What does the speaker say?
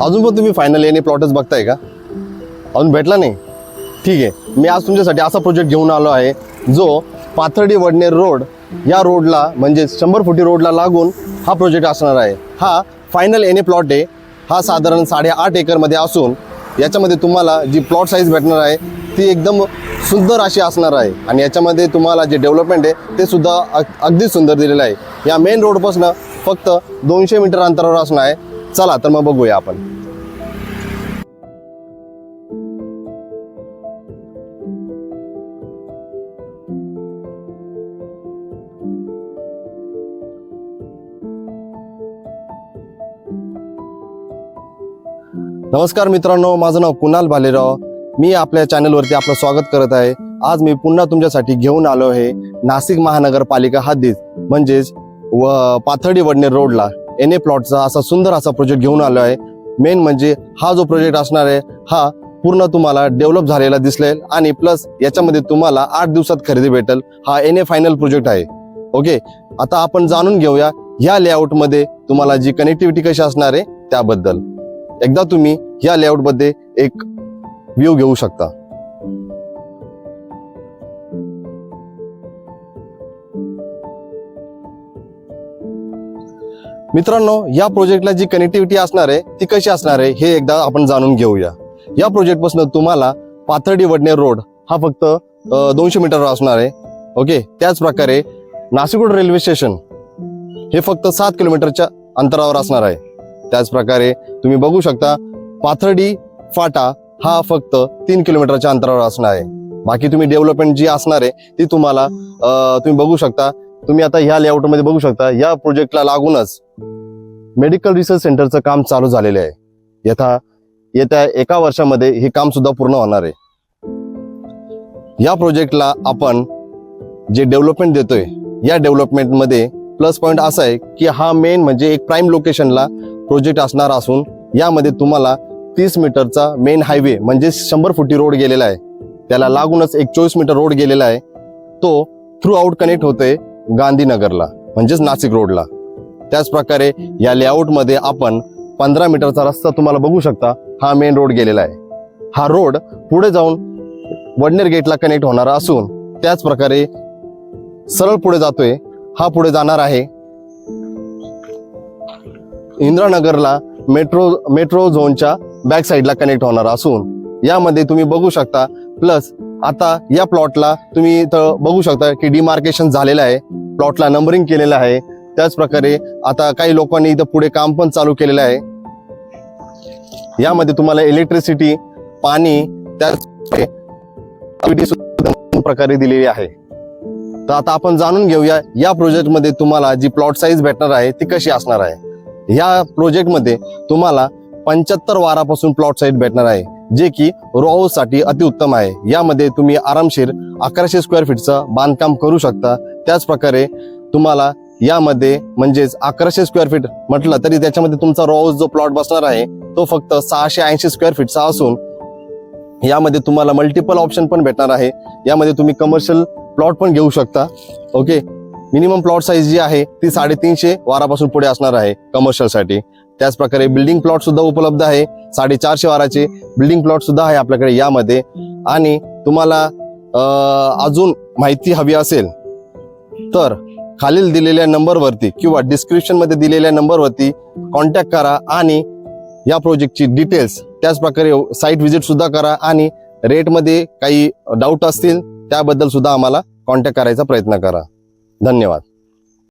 अजून पण तुम्ही फायनल याने प्लॉटच बघताय का? अजून भेटला नाही? ठीक आहे. मी आज तुमच्यासाठी असा प्रोजेक्ट घेऊन आलो आहे जो पाथर्डी वडनेर रोड या रोडला म्हणजे शंभर फुटी रोडला लागून हा प्रोजेक्ट असणार आहे. हा फायनल एने प्लॉट आहे. हा साधारण साडेआठ एकरमध्ये असून याच्यामध्ये तुम्हाला जी प्लॉट साईज भेटणार आहे ती एकदम सुंदर अशी असणार आहे. आणि याच्यामध्ये तुम्हाला जे डेव्हलपमेंट आहे ते सुद्धा अग- अगदी सुंदर दिलेलं आहे. या मेन रोडपासून फक्त दोनशे मीटर अंतरावर असणार आहे. चला तर मग बघूया आपण. नमस्कार मित्रांनो माझं नाव कुणाल भालेराव. मी आपल्या चॅनलवरती आपलं स्वागत करत आहे. आज मी पुन्हा तुमच्यासाठी घेऊन आलो आहे नाशिक महानगरपालिका हद्दीत. म्हणजेच व पाथर्डी वडनेर रोडला एन ए प्लॉटचा असा सुंदर असा प्रोजेक्ट घेऊन आलो आहे. मेन म्हणजे हा जो प्रोजेक्ट असणार आहे हा पूर्ण तुम्हाला डेव्हलप झालेला दिसलेल आणि प्लस याच्यामध्ये तुम्हाला आठ दिवसात खरेदी भेटेल. हा एन ए फायनल प्रोजेक्ट आहे. ओके आता आपण जाणून घेऊया या लेआउटमध्ये तुम्हाला जी कनेक्टिव्हिटी कशी असणार आहे त्याबद्दल. एकदा तुम्ही या लेआउटमध्ये एक व्ह्यू घेऊ शकता. मित्रांनो या प्रोजेक्टला जी कनेक्टिव्हिटी असणार आहे ती कशी असणार आहे हे एकदा आपण जाणून घेऊया. या प्रोजेक्टपासून तुम्हाला पाथर्डी वडणे रोड हा फक्त दोनशे मीटरवर असणार आहे. ओके? त्याच प्रकारे नाशिक रेल्वे स्टेशन हे फक्त सात किलोमीटरच्या अंतरावर असणार आहे. त्याच प्रकारे तुम्ही बघू शकता पाथर्डी फाटा हा फक्त तीन किलोमीटरच्या अंतरावर असणार आहे. बाकी तुम्ही डेव्हलपमेंट जी असणार आहे ती तुम्हाला तुम्ही बघू शकता. तुम्ही आता ह्या लेआउटमध्ये बघू शकता या प्रोजेक्टला लागूनच मेडिकल रिसर्च सेंटरचं काम चालू झालेलं आहे. यथा येत्या एका वर्षामध्ये हे काम सुद्धा पूर्ण होणार आहे. या प्रोजेक्टला आपण जे डेव्हलपमेंट देतोय या डेव्हलपमेंटमध्ये प्लस पॉईंट असा आहे की हा मेन म्हणजे एक प्राईम लोकेशनला प्रोजेक्ट असणार असून यामध्ये तुम्हाला तीस मीटरचा मेन हायवे म्हणजे शंभर फुटी रोड गेलेला आहे. त्याला लागूनच एक चोवीस मीटर रोड गेलेला आहे. तो थ्रू आउट कनेक्ट होतोय गांधीनगरला म्हणजेच नाशिक रोडला त्याच प्रकारे या लेआउटमध्ये आपण पंधरा मीटरचा रस्ता तुम्हाला बघू शकता. हा मेन रोड गेलेला आहे. हा रोड पुढे जाऊन वडनेर गेटला कनेक्ट होणारा असून त्याच प्रकारे सरळ पुढे जातोय. हा पुढे जाणार आहे इंद्रानगरला मेट्रो मेट्रो झोनच्या बॅक साईडला कनेक्ट होणार असून यामध्ये तुम्ही बघू शकता. प्लस आता या प्लॉटला तुम्ही इथं बघू शकता की डिमार्केशन झालेलं आहे. प्लॉटला नंबरिंग केलेलं आहे. त्याच प्रकारे आता काही लोकांनी इथं पुढे काम पण चालू केलेलं आहे. यामध्ये तुम्हाला इलेक्ट्रिसिटी पाणी त्याच प्रकारे दिलेली आहे. तर आता आपण जाणून घेऊया या प्रोजेक्टमध्ये तुम्हाला जी प्लॉट साईज भेटणार आहे ती कशी असणार आहे? या प्रोजेक्टमध्ये तुम्हाला पंच्याहत्तर वारापासून प्लॉट साईज भेटणार आहे जे की रो साठी अतिउत्तम आहे. यामध्ये तुम्ही आरामशीर अकराशे स्क्वेअर फीटचं बांधकाम करू शकता. त्याच प्रकारे तुम्हाला यामध्ये म्हणजेच अकराशे स्क्वेअर फीट म्हटलं तरी त्याच्यामध्ये तुमचा रो जो प्लॉट बसणार आहे तो फक्त सहाशे ऐंशी स्क्वेअर फीटचा असून यामध्ये तुम्हाला मल्टिपल ऑप्शन पण भेटणार आहे. यामध्ये तुम्ही कमर्शियल प्लॉट पण घेऊ शकता. ओके मिनिमम प्लॉट साईज जी आहे ती साडेतीनशे वारापासून पुढे असणार आहे कमर्शियलसाठी. त्याच प्रकारे बिल्डिंग प्लॉट सुद्धा उपलब्ध आहे साडेचारशे वाराचे बिल्डिंग प्लॉट सुद्धा आहे आपल्याकडे यामध्ये. आणि तुम्हाला अजून माहिती हवी असेल तर खालील दिलेल्या नंबरवरती किंवा डिस्क्रिप्शनमध्ये दिलेल्या नंबरवरती कॉन्टॅक्ट करा आणि या प्रोजेक्टची डिटेल्स त्याचप्रकारे साईट व्हिजिट सुद्धा करा आणि रेटमध्ये काही डाऊट असतील त्याबद्दल सुद्धा आम्हाला कॉन्टॅक्ट करायचा प्रयत्न करा. धन्यवाद.